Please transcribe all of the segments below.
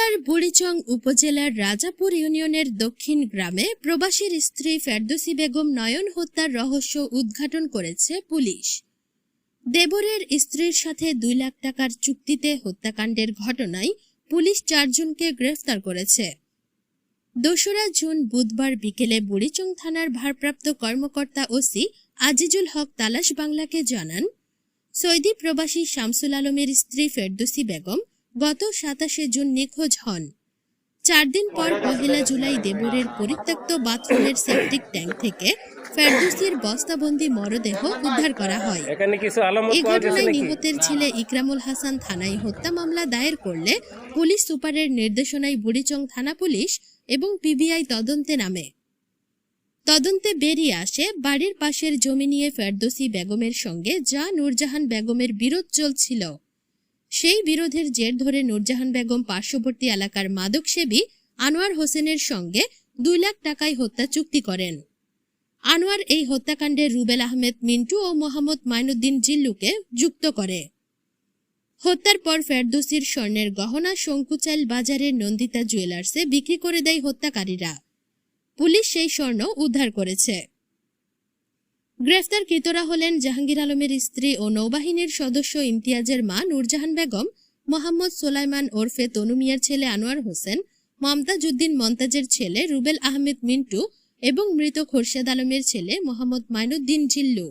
কুমিল্লার বুড়িচং উপজেলার রাজাপুর ইউনিয়নের দক্ষিণ গ্রামে প্রবাসীর স্ত্রী ফেরদৌসী বেগম নয়ন হত্যার রহস্য উদ্ঘাটন করেছে পুলিশ। দেবরের স্ত্রীর সাথে দুই লাখ টাকার চুক্তিতে হত্যাকাণ্ডের ঘটনায় পুলিশ চারজনকে গ্রেফতার করেছে। দোসরা জুন বুধবার বিকেলে বুড়িচং থানার ভারপ্রাপ্ত কর্মকর্তা ওসি আজিজুল হক তালাশ বাংলাকে জানান, সৌদি প্রবাসী শামসুল আলমের স্ত্রী ফেরদৌসী বেগম গত সাতাশে জুন নিখোঁজ হন। চার দিন পর পহেলা জুলাই দেবরের পরিত্যক্ত বাথরুমের সেপটিক ট্যাঙ্ক থেকে ফেরদৌসির বস্তাবন্দি মরদেহ উদ্ধার করা হয়। এই ঘটনায় নিহতের ছেলে ইকরামুল হাসান থানায় হত্যা মামলা দায়ের করলে পুলিশ সুপারের নির্দেশনায় বুড়িচং থানা পুলিশ এবং পিবিআই তদন্তে নামে। তদন্তে বেরিয়ে আসে বাড়ির পাশের জমি নিয়ে ফেরদৌসী বেগমের সঙ্গে যা নূরজাহান বেগমের বিরোধ চলছিল। সেই বিরোধের জের ধরে নূরজাহান বেগম পার্শ্ববর্তী এলাকার মাদকসেবী আনোয়ার হোসেনের সঙ্গে দুই লাখ টাকায় হত্যা চুক্তি করেন। আনোয়ার এই হত্যাকাণ্ডে রুবেল আহমেদ, মিন্টু ও মোহাম্মদ মাইনুদ্দিন জিল্লুকে যুক্ত করে। হত্যার পর ফেরদৌসির স্বর্ণের গহনা শঙ্কুচাইল বাজারের নন্দিতা জুয়েলার্সে বিক্রি করে দেয় হত্যাকারীরা। পুলিশ সেই স্বর্ণ উদ্ধার করেছে। গ্রেফতারকৃতরা হলেন জাহাঙ্গীর আলমের স্ত্রী ও নৌবাহিনীর সদস্য ইমতিয়াজের মা নূরজাহান বেগম, মোহাম্মদ সোলাইমান ওরফে তনু মিয়ার ছেলে আনোয়ার হোসেন মমতাজ উদ্দিন মন্তাজের ছেলে রুবেল আহমেদ মিন্টু এবং মৃত খোরশেদ আলমের ছেলে মোহাম্মদ মাইনুদ্দিন জিল্লু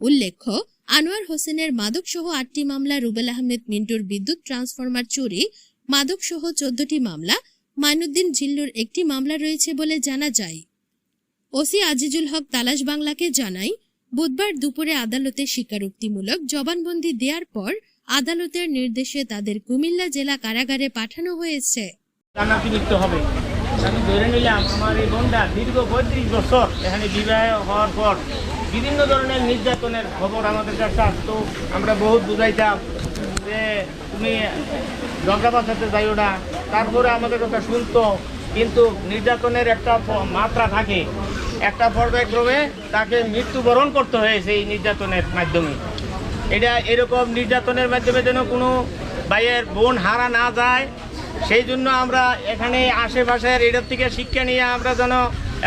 উল্লেখ্য, আনোয়ার হোসেনের মাদকসহ আটটি মামলা, রুবেল আহমেদ মিন্টুর বিদ্যুৎ ট্রান্সফরমার চুরি, মাদকসহ চোদ্দটি মামলা, মাইনুদ্দিন জিল্লুর একটি মামলা রয়েছে বলে জানা যায়। ওসি আজিজুল হক তালাশ বাংলাকে জানাই বুধবার দুপুরে আদালতে স্বীকারোক্তিমূলক জবানবন্দি দেওয়ার পর আদালতের নির্দেশে তাদের কুমিল্লা জেলা কারাগারে পাঠানো হয়েছে। হবে। আমি ধরে নিলাম, আমার এই বোনটা দীর্ঘ পঁয়ত্রিশ বছর এখানে বিবাহ হওয়ার পর বিভিন্ন ধরনের নির্যাতনের খবর আমাদের কাছে আসতো। আমরা বহুত বুঝাইতাম যে তুমি ঝগড়া বাঁচাতে যাইও না। তারপরে আমাদের কথা শুনতো, কিন্তু নির্যাতনের একটা মাত্রা থাকে। একটা পর্যায়ক্রমে তাকে মৃত্যুবরণ করতে হয়েছে এই নির্যাতনের মাধ্যমে। এটা এরকম নির্যাতনের মাধ্যমে যেন কোনো ভাইয়ের বোন হারা না যায়, সেই জন্য আমরা এখানে আশেপাশের এটার থেকে শিক্ষা নিয়ে আমরা যেন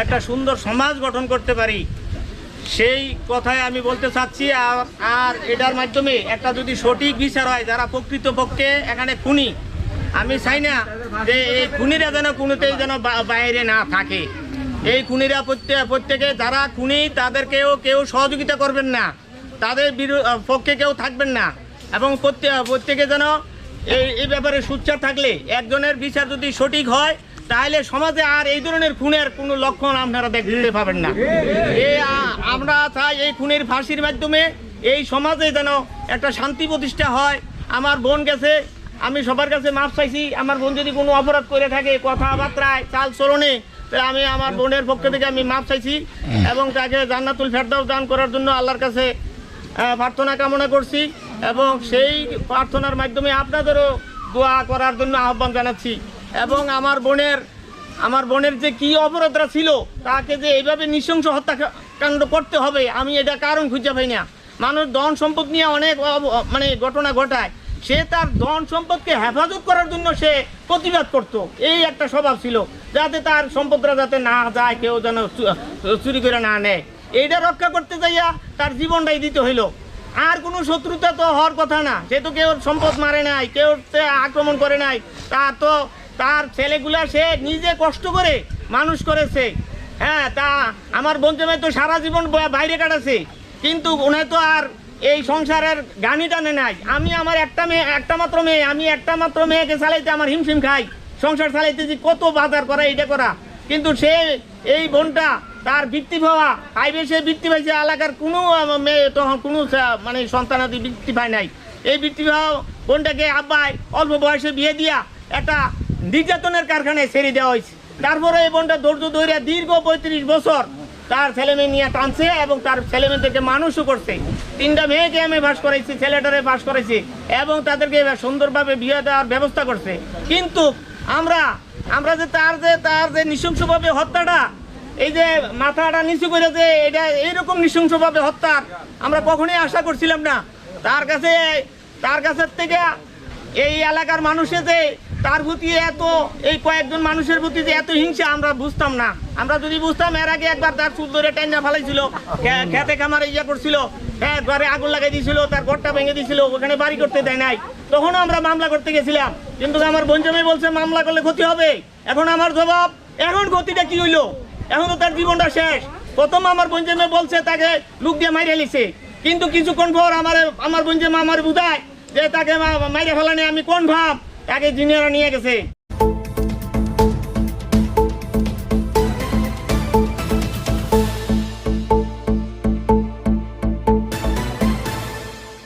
একটা সুন্দর সমাজ গঠন করতে পারি। সেই কথাই আমি বলতে চাচ্ছি, আর আর এটার মাধ্যমে একটা যদি সঠিক বিচার হয়, যারা প্রকৃতপক্ষে এখানে খুনি, আমি চাই না যে এই খুনিরা যেন কোনোতেই যেন বাইরে না থাকে। এই খুনিরা প্রত্যেক প্রত্যেকে যারা খুনি তাদেরকেও কেউ সহযোগিতা করবেন না। তাদের পক্ষে কেউ থাকবেন না। এবং প্রত্যেক প্রত্যেকে যেন এই এই ব্যাপারে সুচ্চার থাকলে একজনের বিচার যদি সঠিক হয় তাহলে সমাজে আর এই ধরনের খুনের কোনো লক্ষণ আপনারা দেখতে পাবেন না। আ- আমরা চাই এই খুনের ফাঁসির মাধ্যমে এই সমাজে যেন একটা শান্তি প্রতিষ্ঠা হয়। আমার বোন গেছে আমি সবার কাছে মাপ চাইছি। আমার বোন যদি কোনো অপরাধ করে থাকে কথাবার্তায় চাল চলনে আমি আমার বোনের পক্ষ থেকে আমি মাপ চাইছি এবং তাকে জান্নাতুল ফেরদাও দান করার জন্য আল্লাহর কাছে প্রার্থনা কামনা করছি এবং সেই প্রার্থনার মাধ্যমে আপনাদেরও দোয়া করার জন্য আহ্বান জানাচ্ছি। এবং আমার বোনের আমার বোনের যে কি অপরাধরা ছিল, তাকে যে এইভাবে নৃশংস হত্যাকাণ্ড করতে হবে, আমি এটা কারণ খুঁজে পাই না। মানুষ ধন সম্পদ নিয়ে অনেক মানে ঘটনা ঘটায়। সে তার ধন সম্পদকে হেফাজত করার জন্য সে প্রতিবাদ করত। এই একটা স্বভাব ছিল, যাতে তার সম্পদরা যাতে না যায়, কেউ যেন চুরি করে না নেয়। এইটা রক্ষা করতে যাইয়া তার জীবনটাই দিতে হইল। আর কোনো শত্রুতা তো হওয়ার কথা না। সে তো কেউ সম্পদ মারে নাই, কেউ আক্রমণ করে নাই। তার তো তার ছেলেগুলা সে নিজে কষ্ট করে মানুষ করেছে। হ্যাঁ তা আমার জামাই তো সারা জীবন বাইরে কাটাছে। কিন্তু উনি তো আর এই সংসারের গানি টানে নাই। আমি আমার একটা মেয়ে, একটা মাত্র মেয়ে, আমি একটা মাত্র মেয়েকে চালাইতে আমার হিমশিম খাই। সংসার চালাইতে যে কত বাজার করা এটা করা। কিন্তু সে এই বোনটা, তার বৃত্তি পাওয়া পাইবে সে বৃত্তি পাইছে এলাকার কোনো মেয়ে তখন কোনো মানে সন্তানাদি বৃত্তি পায় নাই। এই বৃত্তি পাওয়া বোনটাকে আব্বাই অল্প বয়সে বিয়ে দিয়া একটা নির্যাতনের কারখানায় ছেড়ে দেওয়া হয়েছে। তারপরে এই বোনটা ধৈর্য ধরে দীর্ঘ পঁয়ত্রিশ বছর তার ছেলে মেয়ে নিয়ে টানছে এবং তার ছেলে মেয়েদেরকে মানুষও করছে। তিনটা মেয়েকে আমি পাশ করাইছি, ছেলেটারে পাশ করাইছি এবং তাদেরকে সুন্দরভাবে বিয়ে দেওয়ার ব্যবস্থা করছে। কিন্তু আমরা আমরা যে তার যে তার যে নৃশংসভাবে হত্যাটা, এই যে মাথাটা নিচু করে যে এটা এইরকম নৃশংসভাবে হত্যার, আমরা কখনোই আশা করছিলাম না। তার কাছে, তার কাছের থেকে এই এলাকার মানুষের যে তার প্রতি এত, এই কয়েকজন মানুষের প্রতি যে এত হিংসা আমরা বুঝতাম না। আমরা যদি বুঝতাম, এর আগে একবার তার চুল ধরে টাইনা ফেলাইছিল খেতে খামারে ইয়া করছিল হ্যাঁ ঘরে আগুন লাগাই দিয়েছিল তার ঘরটা ভেঙে দিয়েছিল ওখানে বাড়ি করতে দেয় নাই। তখনও আমরা মামলা করতে গেছিলাম। কিন্তু আমার বঞ্জমে বলছে, মামলা করলে ক্ষতি হবে। এখন আমার জবাব, এখন ক্ষতিটা কি হইল? এখন তো তার জীবনটা শেষ। প্রথম আমার বঞ্জমে বলছে, তাকে লুক দিয়ে মাইরে লিছে কিন্তু কিছুক্ষণ পর আমার আমার বঞ্জমা আমার বুঝায় যে তাকে মাইরে ফেলানি আমি কোন ভাব? তাকে জুনিয়র নিয়ে গেছে।